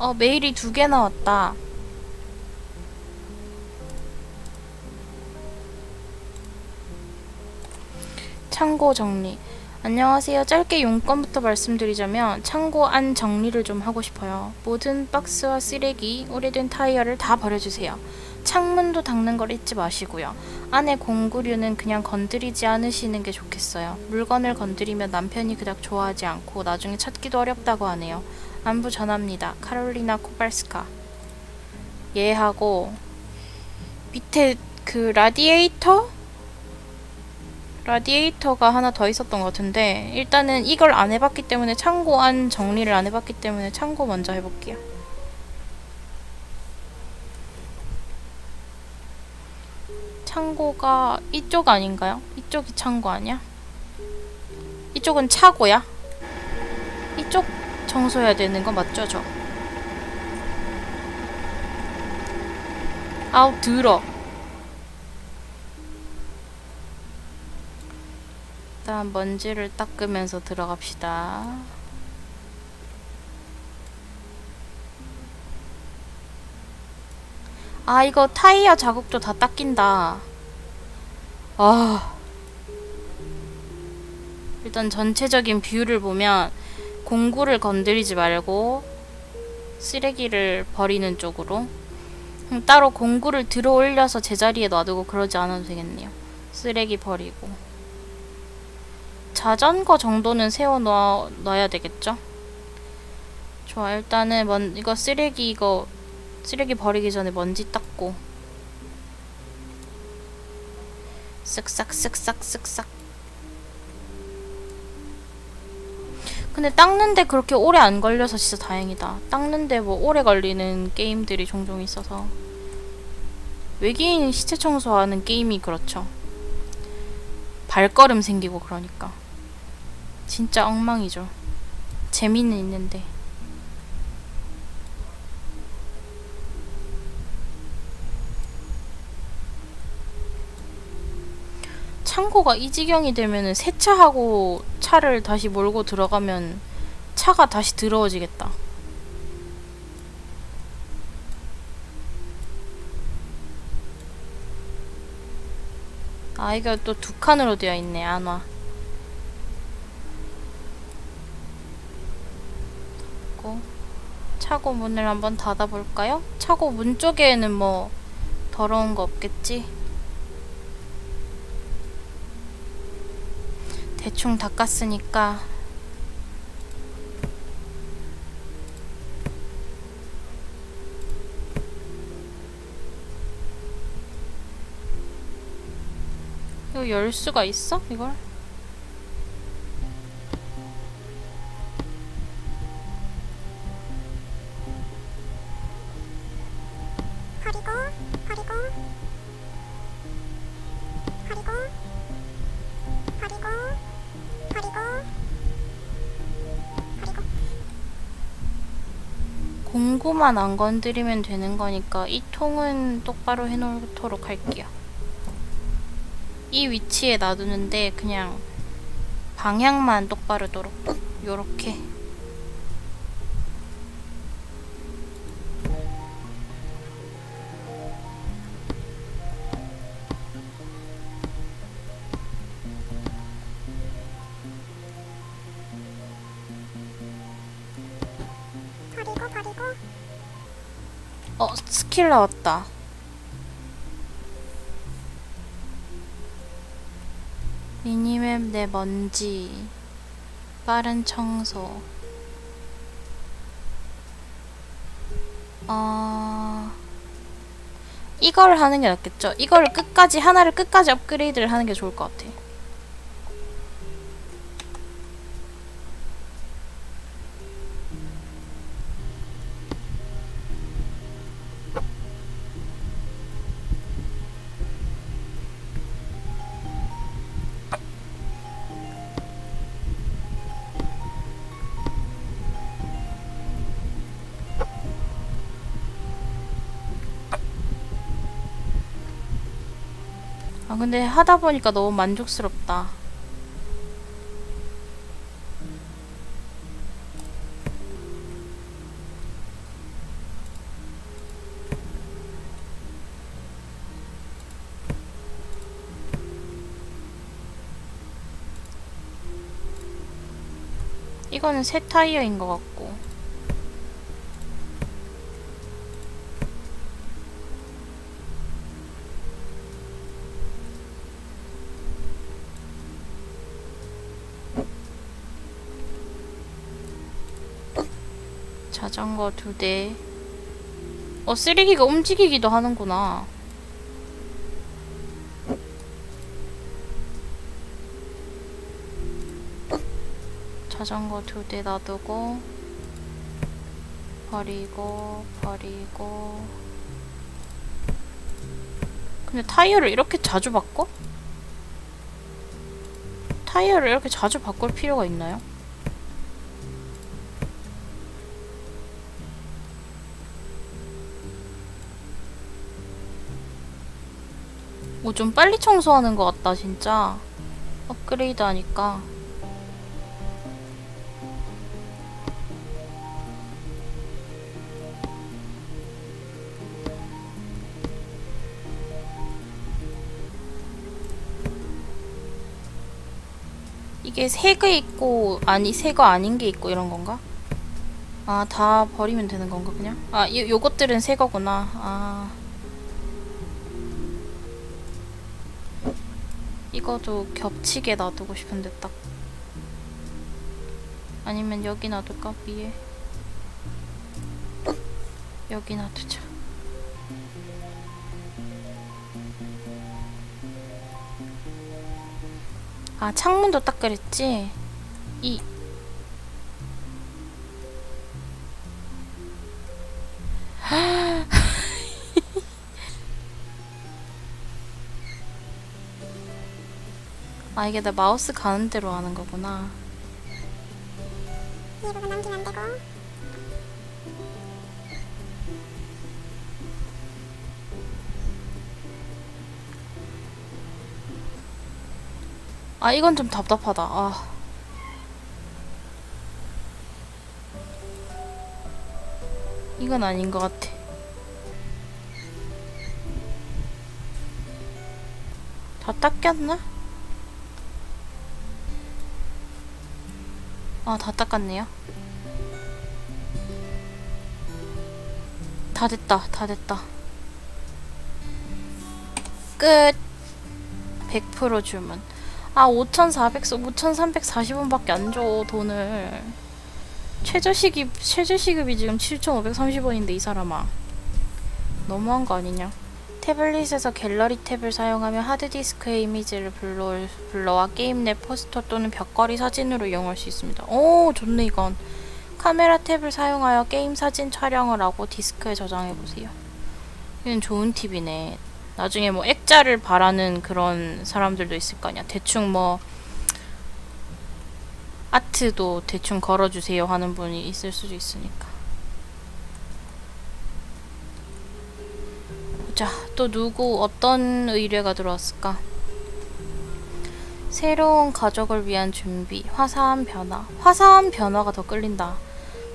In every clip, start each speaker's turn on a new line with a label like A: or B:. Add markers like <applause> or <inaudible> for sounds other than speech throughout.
A: 어, 메일이 두 개 나왔다. 창고 정리. 안녕하세요. 짧게 용건부터 말씀드리자면 창고 안 정리를 좀 하고 싶어요. 모든 박스와 쓰레기, 오래된 타이어를 다 버려주세요. 창문도 닦는 걸 잊지 마시고요. 안에 공구류는 그냥 건드리지 않으시는 게 좋겠어요. 물건을 건드리면 남편이 그닥 좋아하지 않고 나중에 찾기도 어렵다고 하네요. 안부 전합니다. 카롤리나 코발스카. 얘하고 밑에 그 라디에이터? 라디에이터가 하나 더 있었던 것 같은데 일단은 이걸 안 해봤기 때문에 창고 안 정리를 안 해봤기 때문에 창고 먼저 해볼게요. 창고가 이쪽 아닌가요? 이쪽이 창고 아니야? 이쪽은 차고야? 이쪽 청소해야 되는 거 맞죠, 저? 아우, 들어. 일단 먼지를 닦으면서 들어갑시다. 아, 이거 타이어 자국도 다 닦인다. 아. 일단 전체적인 뷰를 보면 공구를 건드리지 말고 쓰레기를 버리는 쪽으로 음, 따로 공구를 들어 올려서 제자리에 놔두고 그러지 않아도 되겠네요. 쓰레기 버리고 자전거 정도는 세워 놔, 놔야 되겠죠? 좋아 일단은 먼 이거 쓰레기 이거 쓰레기 버리기 전에 먼지 닦고 쓱싹 쓱싹 쓱싹 근데 닦는데 그렇게 오래 안 걸려서 진짜 다행이다. 닦는데 뭐 오래 걸리는 게임들이 종종 있어서. 외계인 시체 청소하는 게임이 그렇죠. 발걸음 생기고 그러니까. 진짜 엉망이죠. 재미는 있는데 창고가 이 지경이 되면은 세차하고 차를 다시 몰고 들어가면 차가 다시 더러워지겠다. 아, 이거 또 두 칸으로 되어 있네, 안 와. 차고 문을 한번 닫아볼까요? 차고 문 쪽에는 뭐 더러운 거 없겠지? 대충 닦았으니까 이거 열 수가 있어? 이걸? 공구만 안 건드리면 되는 거니까 이 통은 똑바로 해놓도록 할게요. 이 위치에 놔두는데 그냥 방향만 똑바르도록 요렇게 어 스킬 나왔다. 미니맵 내 먼지 빠른 청소 어 이걸 하는 게 낫겠죠? 이걸 끝까지 하나를 끝까지 업그레이드를 하는 게 좋을 것 같아. 근데 하다 보니까 너무 만족스럽다. 이거는 새 타이어인 것 같고 자전거 두 대. 어, 쓰레기가 움직이기도 하는구나. 자전거 두 대 놔두고 버리고 버리고 근데 타이어를 이렇게 자주 바꿔? 타이어를 이렇게 자주 바꿀 필요가 있나요? 오, 좀 빨리 청소하는 것 같다, 진짜. 업그레이드 하니까. 이게 새거 있고 아니 새거 아닌 게 있고 이런 건가? 아 다 버리면 되는 건가 그냥? 아 요, 요것들은 새 거구나 아 이거도 겹치게 놔두고 싶은데 딱. 아니면 여기 놔둘까? 위에. 여기 놔두자. 아 창문도 딱 그랬지? 이 아 이게 나 마우스 가는 대로 하는 거구나.
B: 이 부분 넘기면 안 되고.
A: 아 이건 좀 답답하다. 아. 이건 아닌 것 같아. 다 닦였나? 아 다 닦았네요 다 됐다 다 됐다 끝 100% 주문 아, 5,400, 5,340원밖에 안 줘, 돈을. 최저시급, 최저시급이 지금 7,530원인데, 이 사람아. 너무한 거 아니냐? 태블릿에서 갤러리 탭을 사용하며 하드디스크의 이미지를 불러, 불러와 게임 내 포스터 또는 벽걸이 사진으로 이용할 수 있습니다. 오, 좋네, 이건. 카메라 탭을 사용하여 게임 사진 촬영을 하고 디스크에 저장해보세요. 이건 좋은 팁이네. 나중에 뭐 액자를 바라는 그런 사람들도 있을 거 아니야. 대충 뭐 아트도 대충 걸어주세요 하는 분이 있을 수도 있으니까. 자, 또 누구 어떤 의뢰가 들어왔을까? 새로운 가족을 위한 준비, 화사한 변화. 화사한 변화가 더 끌린다.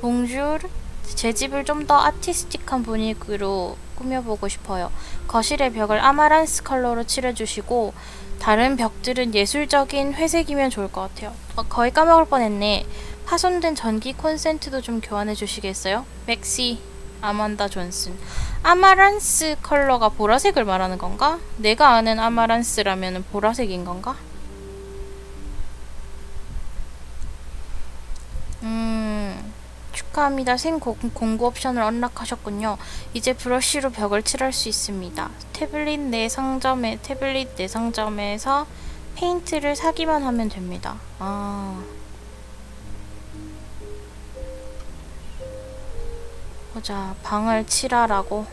A: 봉주르, 제 집을 좀 더 아티스틱한 분위기로 꾸며보고 싶어요. 거실의 벽을 아마란스 컬러로 칠해주시고 다른 벽들은 예술적인 회색이면 좋을 것 같아요. 어, 거의 까먹을 뻔했네. 파손된 전기 콘센트도 좀 교환해 주시겠어요? 맥시 아만다 존슨. 아마란스 컬러가 보라색을 말하는 건가? 내가 아는 아마란스라면 보라색인 건가? 음, 축하합니다. 생 공- 공구 옵션을 언락하셨군요. 이제 브러쉬로 벽을 칠할 수 있습니다. 태블릿 내 상점에 태블릿 내 상점에서 페인트를 사기만 하면 됩니다. 아. 보자. 방을 칠하라고.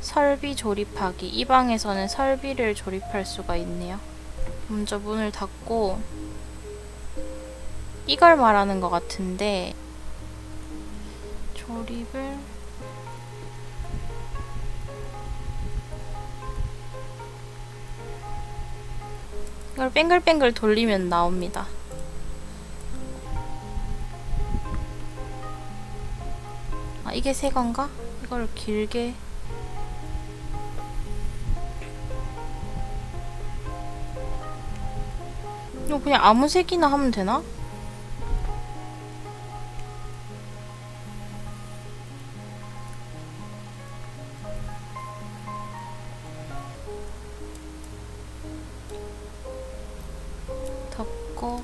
A: 설비 조립하기. 이 방에서는 설비를 조립할 수가 있네요. 먼저 문을 닫고 이걸 말하는 것 같은데 조립을 이걸 뱅글뱅글 돌리면 나옵니다. 이게 세 건가? 이걸 길게 이거 그냥 아무 색이나 하면 되나? 덮고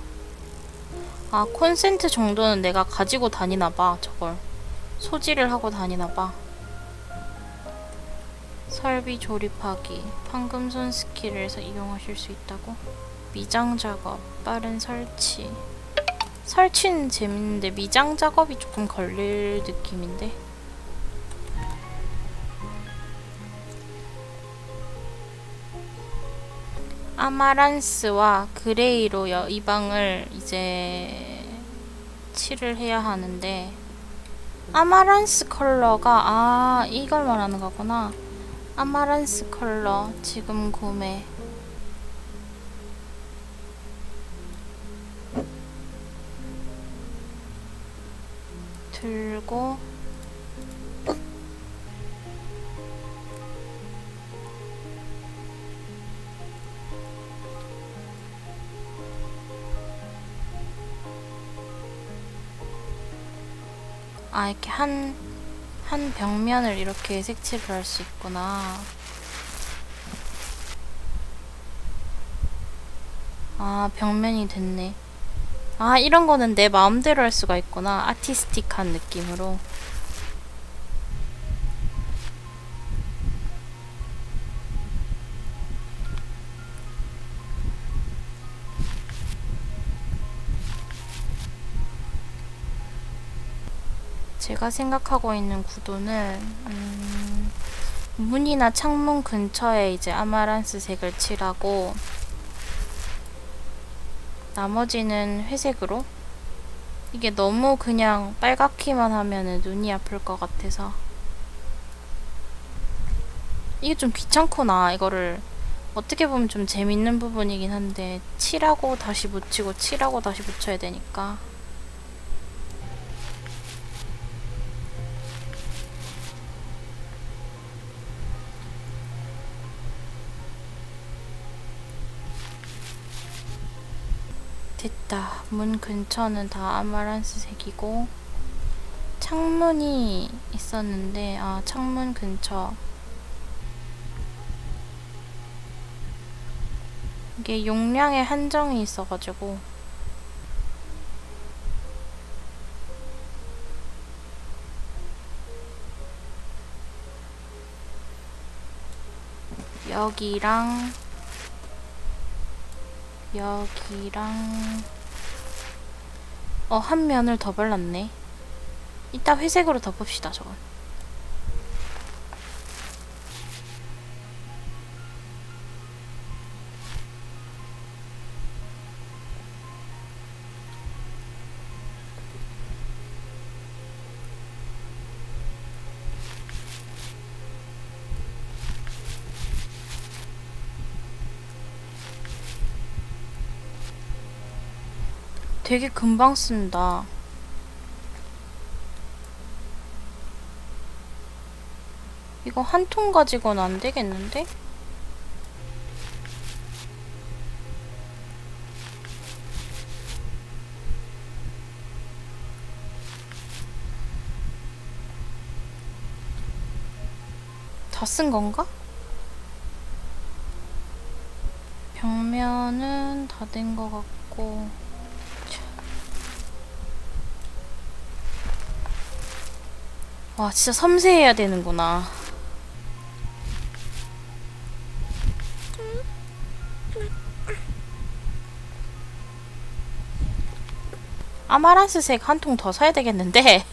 A: 아 콘센트 정도는 내가 가지고 다니나 봐 저걸 소지를 하고 다니나봐. 설비 조립하기. 판금손 스킬을 해서 이용하실 수 있다고? 미장 작업, 빠른 설치. 설치는 재밌는데 미장 작업이 조금 걸릴 느낌인데. 아마란스와 그레이로 여- 이 방을 이제 칠을 해야 하는데 아마란스 컬러가 아 이걸 말하는 거구나. 아마란스 컬러 지금 구매. 들고 아 이렇게 한, 한 벽면을 이렇게 색칠을 할 수 있구나. 아 벽면이 됐네. 아 이런 거는 내 마음대로 할 수가 있구나. 아티스틱한 느낌으로 제가 생각하고 있는 구도는 음, 문이나 창문 근처에 이제 아마란스 색을 칠하고 나머지는 회색으로? 이게 너무 그냥 빨갛기만 하면은 눈이 아플 것 같아서. 이게 좀 귀찮구나 이거를. 어떻게 보면 좀 재밌는 부분이긴 한데 칠하고 다시 묻히고 칠하고 다시 묻혀야 되니까 됐다. 문 근처는 다 아마란스 색이고 창문이 있었는데 아 창문 근처 이게 용량에 한정이 있어가지고 여기랑 여기랑 어, 한 면을 더 발랐네. 이따 회색으로 덮읍시다, 저건. 되게 금방 쓴다. 이거 한 통 가지고는 안 되겠는데? 다 쓴 건가? 벽면은 다 된 것 같고. 와, 진짜 섬세해야 되는구나. 아마란스색 한 통 더 사야 되겠는데?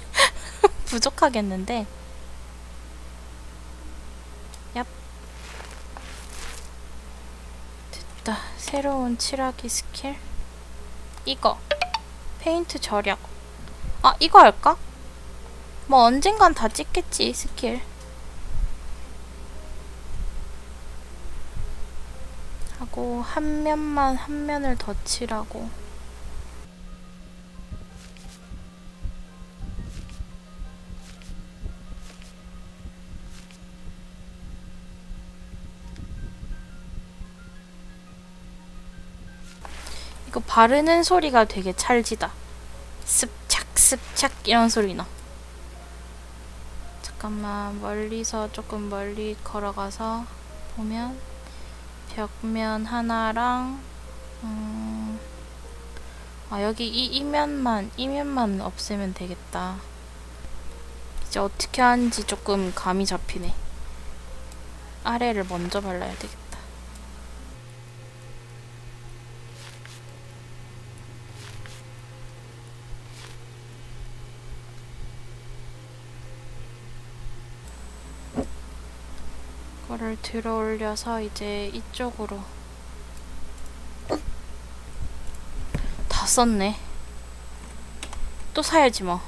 A: <laughs> 부족하겠는데? 얍. 됐다. 새로운 칠하기 스킬. 이거. 페인트 절약. 아, 이거 할까? 뭐 언젠간 다 찍겠지 스킬. 하고 한 면만 한 면을 더 칠하고. 이거 바르는 소리가 되게 찰지다. 습착 습착 이런 소리 나 잠깐만 멀리서 조금 멀리 걸어가서 보면 벽면 하나랑 음, 아 여기 이 이면만 이면만 없애면 되겠다. 이제 어떻게 하는지 조금 감이 잡히네. 아래를 먼저 발라야 되겠다. 거를 들어 올려서 이제 이쪽으로 다 썼네. 또 사야지 뭐.